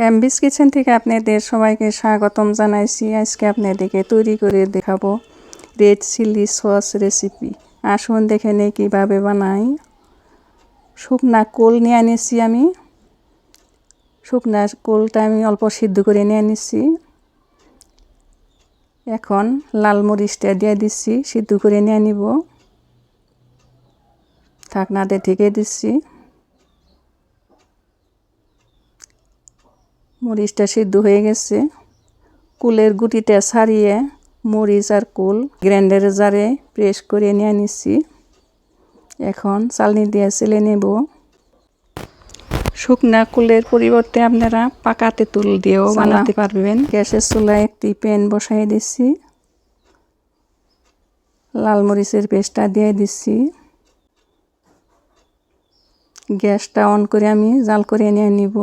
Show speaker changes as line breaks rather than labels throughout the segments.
এমবিস kitchen থেকে আপনাদের সবাইকে স্বাগতম জানাইছি। আজকে আপনাদেরকে তৈরি করে দেখাবো রেড চিলি সস রেসিপি আসুন দেখে নেই কীভাবে বানাই। শুকনা কোল নিয়ে আনিছি আমি। শুকনা কোলটা আমি অল্প সিদ্ধ করে নিয়ে নিছি এখন লাল মরিচটা দিয়ে দিচ্ছি সিদ্ধ করে নিয়ে নিব ঢাকনাতে ঢেকে দিচ্ছি মরিচটা সিদ্ধ হয়ে গেছে। কুলের গুটিটা ছাড়িয়ে মরিচ আর কুল গ্রাইন্ডারে জারে প্রেস করে নিয়ে নিচ্ছি। এখন চালনি দিয়ে চেলে নেব। শুকনা কুলের পরিবর্তে আপনারা পাকা তেঁতুল দিয়েও বানাতে পারবেন। গ্যাসের চুলায় একটি প্যান বসাই দিচ্ছি। লাল মরিচের পেস্টটা দিয়ে দিচ্ছি। গ্যাসটা অন করে আমি জাল করে নিয়ে নিব।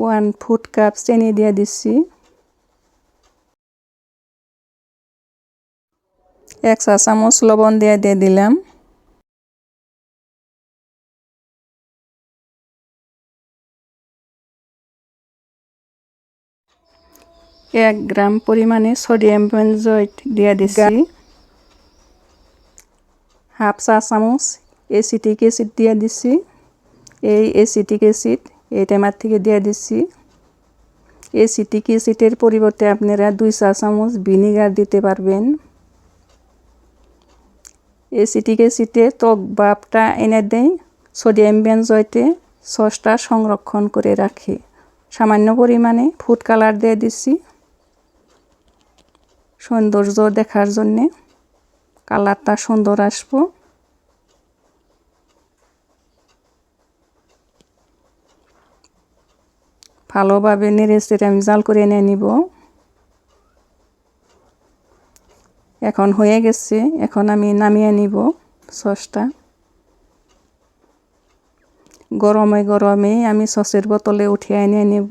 ওয়ান ফুট কাপ চিনি দিয়ে দিচ্ছি। এক চা চামচ লবণ দিয়ে দিয়ে দিলাম। এক গ্রাম পরিমাণে সোডিয়াম বেনজয়েট দিয়ে দিচ্ছি। হাফ চা চামচ এসিটিক অ্যাসিড দিয়ে দিচ্ছি। এই এসিটিক অ্যাসিড এই টাইমার থেকে দিয়ে দিচ্ছি। এসিটিক অ্যাসিডের পরিবর্তে আপনারা দুই চা চামচ ভিনিগার দিতে পারবেন। এসিটিক সিটে ত্বক বাপটা এনে দেয়, সোডিয়াম বেনজয়েটে সসটা সংরক্ষণ করে রাখে। সামান্য পরিমাণে ফুড কালার দিয়ে দিচ্ছি। সৌন্দর্য দেখার জন্যে কালারটা সুন্দর আসব। ভালোভাবে নেড়ে চেড়ে আমি জাল করে এনে নিব। এখন হয়ে গেছে, এখন আমি নামিয়ে নিব সসটা। গরমে গরমে আমি সসের বোতলে উঠিয়ে এনে নেব।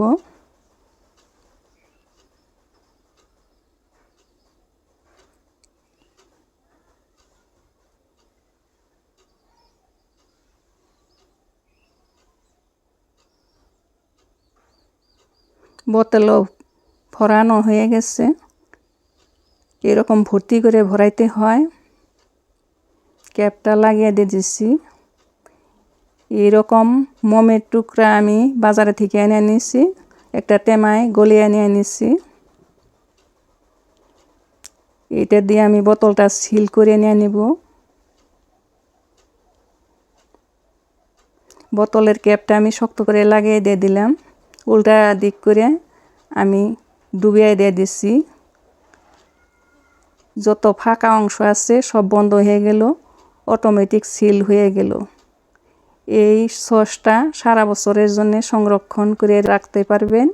বোতলও ভরানো হয়ে গেছে। এরকম ভর্তি করে ভরাইতে হয়। ক্যাপটা লাগিয়ে দিয়ে দিচ্ছি এরকম মোমের টুকরা আমি বাজারে থেকে এনে নিছি একটা টেমায় গলিয়ে নিয়ে নিছি এটা দিয়ে আমি বোতলটা সিল করে নিয়ে নিব বোতলের ক্যাপটা আমি শক্ত করে লাগিয়ে দিয়ে দিলাম। উল্টা দিক করে আমি ডুবিয়ে দিয়ে দিচ্ছি যত ফাঁকা অংশ আছে সব বন্ধ হয়ে গেল অটোমেটিক সিল হয়ে গেল। এই সসটা সারা বছরের জন্য সংরক্ষণ করে রাখতে পারবেন।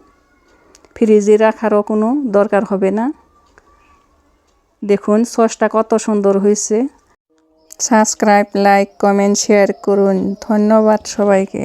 ফ্রিজে রাখারও কোনো দরকার হবে না। দেখুন সসটা কত সুন্দর হয়েছে। সাবস্ক্রাইব, লাইক, কমেন্ট শেয়ার করুন। ধন্যবাদ সবাইকে।